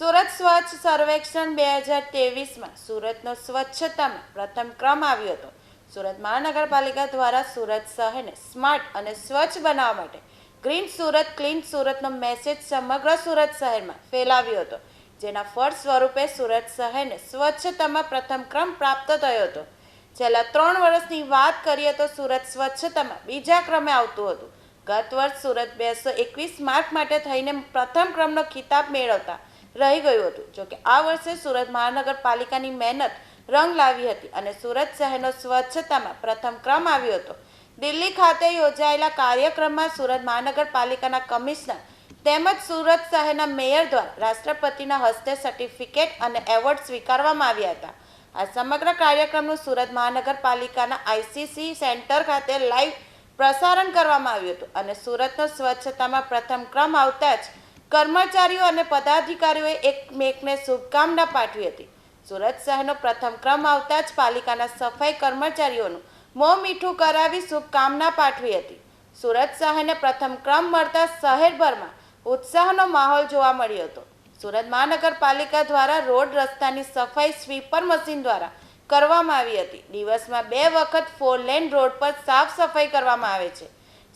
સુરત સ્વચ્છ સર્વેક્ષણ બે હજાર તેવીસમાં સુરતનો સ્વચ્છતામાં પ્રથમ ક્રમ આવ્યો હતો. સુરત મહાનગરપાલિકા દ્વારા સુરત શહેરને સ્માર્ટ અને સ્વચ્છ બનાવવા માટે ગ્રીન સુરત, ક્લીન સુરતનો મેસેજ સમગ્ર સુરત શહેરમાં ફેલાવ્યો હતો, જેના ફળ સ્વરૂપે સુરત શહેરને સ્વચ્છતામાં પ્રથમ ક્રમ પ્રાપ્ત થયો હતો. છેલ્લા ત્રણ વર્ષની વાત કરીએ તો સુરત સ્વચ્છતામાં બીજા ક્રમે આવતું હતું. ગત વર્ષ સુરત બેસો એકવીસ માર્ક માટે થઈને પ્રથમ ક્રમનો ખિતાબ મેળવતા રહી ગયું હતું. જોકે આ વર્ષે સુરત મહાનગરપાલિકાની મહેનત રંગ લાવી હતી અને સુરત શહેરનો સ્વચ્છતામાં પ્રથમ ક્રમ આવ્યો હતો. દિલ્હી ખાતે યોજાયેલા કાર્યક્રમમાં સુરત મહાનગરપાલિકાના કમિશનર તેમજ સુરત શહેરના મેયર દ્વારા રાષ્ટ્રપતિના હસ્તે સર્ટિફિકેટ અને એવોર્ડ સ્વીકારવામાં આવ્યા હતા. આ સમગ્ર કાર્યક્રમનું સુરત મહાનગરપાલિકાના આઈસીસી સેન્ટર ખાતે લાઈવ પ્રસારણ કરવામાં આવ્યું હતું અને સુરતનો સ્વચ્છતામાં પ્રથમ ક્રમ આવતા જ કર્મચારીઓ અને પદાધિકારીઓએ એકમેકને શુભકામના પાઠવી હતી. સુરત શહેરનો પ્રથમ ક્રમ આવતા જ પાલિકાના સફાઈ કર્મચારીઓનું મોં મીઠું કરાવી શુભકામના પાઠવી હતી. સુરત શહેરને પ્રથમ ક્રમ મળતા શહેરભરમાં ઉત્સાહનો માહોલ જોવા મળ્યો હતો. સુરત મહાનગરપાલિકા દ્વારા રોડ રસ્તાની સફાઈ સ્વીપર મશીન દ્વારા કરવામાં આવી હતી. દિવસમાં બે વખત ફોર લેન રોડ પર સાફ સફાઈ કરવામાં આવે છે.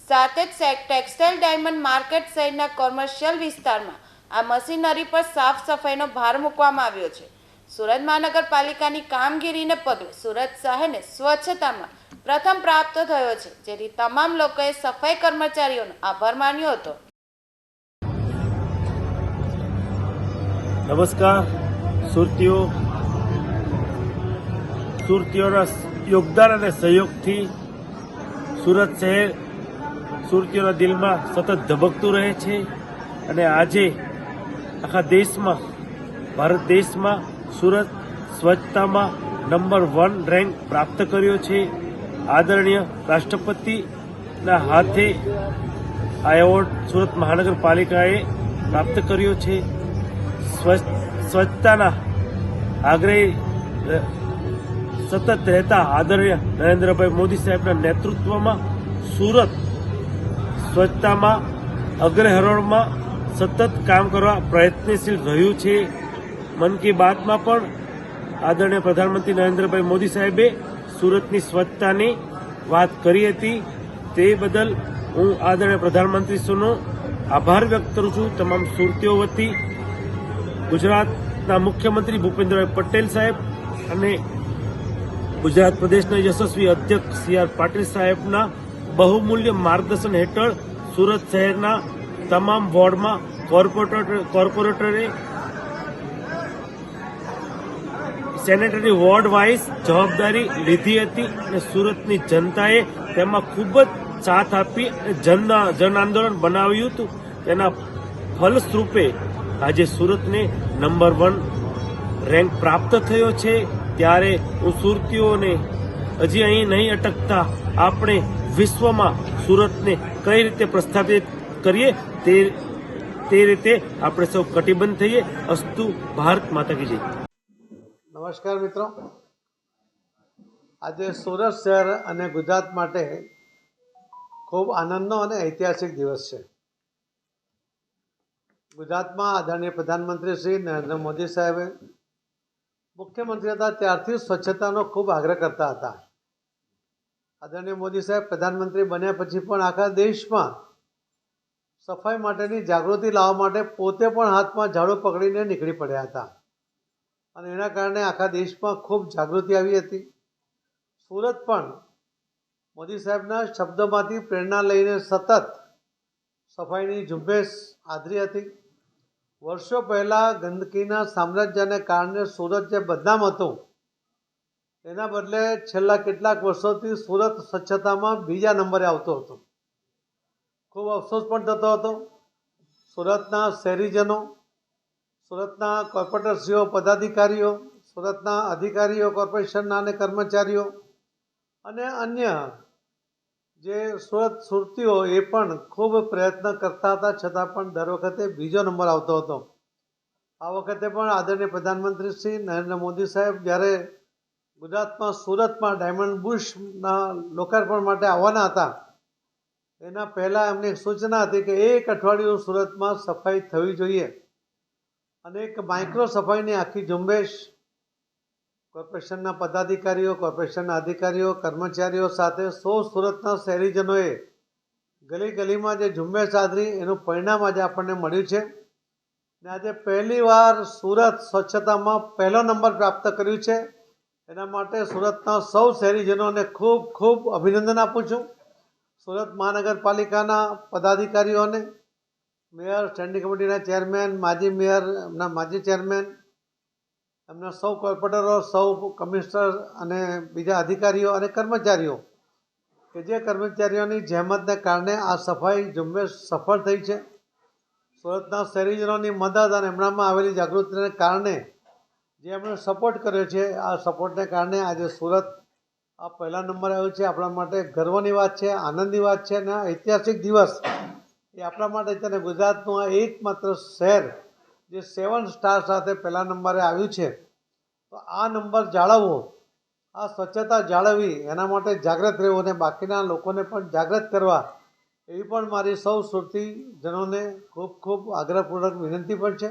સાથે જ ટેક્સટાઇલ ડાયમંડ માર્કેટ સહિતના કોમર્શિયલ વિસ્તારમાં આ મશીનરી પર સાફ સફાઈનો ભાર મૂકવામાં આવ્યો છે. સુરત મહાનગરપાલિકાની કામગીરીને પગલે સુરત શહેરને સ્વચ્છતામાં પ્રથમ પ્રાપ્ત થયો છે, જેથી તમામ લોકોએ સફાઈ કર્મચારીઓનો આભાર માન્યો હતો. નમસ્કાર, સુરતીઓ. સુરતીઓના યોગદાન અને સહયોગથી સુરત શહેર સુરતીઓના દિલમાં સતત ધબકતું રહે છે અને આજે આખા દેશમાં, ભારત દેશમાં સુરત સ્વચ્છતામાં નંબર વન રેન્ક પ્રાપ્ત કર્યો છે. આદરણીય રાષ્ટ્રપતિના હાથે આ એવોર્ડ સુરત મહાનગરપાલિકાએ પ્રાપ્ત કર્યો છે. સ્વચ્છ, સ્વચ્છતાના આગ્રહી સતત રહેતા આદરણીય નરેન્દ્રભાઈ મોદી સાહેબના નેતૃત્વમાં સુરત સ્વચ્છતામાં અગ્રહરોળમાં સતત કામ કરવા પ્રયત્નશીલ રહ્યું છે. મન કી બાતમાં પણ આદરણીય પ્રધાનમંત્રી નરેન્દ્રભાઈ મોદી સાહેબે સુરતની સ્વચ્છતાની વાત કરી હતી. તે બદલ હું આદરણીય પ્રધાનમંત્રીશ્રીનો આભાર વ્યક્ત કરું છું. તમામ સુરતીઓ વતી ગુજરાતના મુખ્યમંત્રી ભૂપેન્દ્રભાઈ પટેલ સાહેબ અને ગુજરાત પ્રદેશના યશસ્વી અધ્યક્ષ સી આર પાટીલ સાહેબના બહુમૂલ્ય માર્ગદર્શન હેઠળ સુરત શહેરના તમામ વોર્ડમાં કોર્પોરેટર, કોર્પોરેટરે સેનેટરી વોર્ડ વાઇઝ જવાબદારી લીધી હતી અને સુરતની જનતાએ તેમાં ખૂબ જ સાથ આપી જન જન આંદોલન બનાવ્યું હતું. તેના ફલસ્વરૂપે આજે સુરતને નંબર વન રેન્ક પ્રાપ્ત થયો છે. ત્યારે હું સુરતીઓને હજી અહીં નહીં અટકતા. આપણે વિશ્વમાં સુરતને કઈ રીતે પ્રસ્થાપિત કરીએ તે તે રીતે આપણે સૌ કટિબદ્ધ થઈએ. અસ્તુ ભારત માતા કી જય. નમસ્કાર મિત્રો. આજે સુરત શહેર અને ગુજરાત માટે ખૂબ આનંદનો અને ઐતિહાસિક દિવસ છે. ગુજરાતમાં આદરણીય પ્રધાનમંત્રી શ્રી નરેન્દ્ર મોદી સાહેબે મુખ્યમંત્રી હતા, ત્યારથી સ્વચ્છતાનો ખૂબ આગ્રહ કરતા હતા. આદરણીય મોદી સાહેબ, પ્રધાનમંત્રી બન્યા પછી પણ આખા દેશમાં સફાઈ માટેની જાગૃતિ લાવવા માટે પોતે પણ હાથમાં ઝાડુ પકડીને નીકળી પડ્યા હતા. અને એના કારણે આખા દેશમાં ખૂબ જાગૃતિ આવી હતી. સુરત પણ મોદી સાહેબના શબ્દોમાંથી પ્રેરણા લઈને સતત સફાઈની ઝુંબેશ આદરી હતી. વર્ષો પહેલાં ગંદકીના સામ્રાજ્યને કારણે સુરત જે બદનામ હતું એના બદલે છેલ્લા કેટલાક વર્ષોથી સુરત સ્વચ્છતામાં બીજા નંબરે આવતો હતો. ખૂબ અફસોસ પણ થતો હતો. સુરતના શહેરીજનો, સુરતના કોર્પોરેટરશ્રીઓ, પદાધિકારીઓ, સુરતના અધિકારીઓ, કોર્પોરેશનના અને કર્મચારીઓ અને અન્ય જે સુરત સુરતીઓ એ પણ ખૂબ પ્રયત્ન કરતા હતા, છતાં પણ દર વખતે બીજો નંબર આવતો હતો. આ વખતે પણ આદરણીય પ્રધાનમંત્રી શ્રી નરેન્દ્ર મોદી સાહેબ જ્યારે ગુજરાતમાં સુરતમાં ડાયમંડ બુશના લોકાર્પણ માટે આવવાના હતા. એના પહેલાં એમની સૂચના હતી કે એક અઠવાડિયું સુરતમાં સફાઈ થવી જોઈએ. અને એક માઇક્રો સફાઈની આખી ઝુંબેશ કોર્પોરેશનના પદાધિકારીઓ, કોર્પોરેશનના અધિકારીઓ, કર્મચારીઓ સાથે સૌ સુરતના શહેરીજનોએ ગલી ગલીમાં જે ઝુંબેશ આદરી એનું પરિણામ આજે આપણને મળ્યું છે. ને આજે પહેલીવાર સુરત સ્વચ્છતામાં પહેલો નંબર પ્રાપ્ત કર્યું છે. એના માટે સુરતના સૌ શહેરીજનોને ખૂબ ખૂબ અભિનંદન આપું છું. સુરત મહાનગરપાલિકાના પદાધિકારીઓને, મેયર સ્ટેન્ડિંગ કમિટીના ચેરમેન માજી મેયર, એમના માજી ચેરમેન એમના સૌ કોર્પોરેટરો, સૌ કમિશનર અને બીજા અધિકારીઓ અને કર્મચારીઓ, કે જે કર્મચારીઓની જહેમતને કારણે આ સફાઈ ઝુંબેશ સફળ થઈ છે. સુરતના શહેરીજનોની મદદ અને એમનામાં આવેલી જાગૃતિને કારણે જે એમણે સપોર્ટ કર્યો છે, આ સપોર્ટને કારણે આજે સુરત આ પહેલા નંબરે આવ્યું છે. આપણા માટે ગર્વની વાત છે, આનંદની વાત છે અને ઐતિહાસિક દિવસ એ આપણા માટે અત્યારે ગુજરાતનું આ એકમાત્ર શહેર જે સેવન સ્ટાર સાથે પહેલા નંબરે આવ્યું છે. તો આ નંબર જાળવવો, આ સ્વચ્છતા જાળવવી, એના માટે જાગૃત રહેવું અને બાકીના લોકોને પણ જાગૃત કરવા એવી પણ મારી સૌ સુરતીજનોને ખૂબ ખૂબ આગ્રહપૂર્વક વિનંતી પણ છે.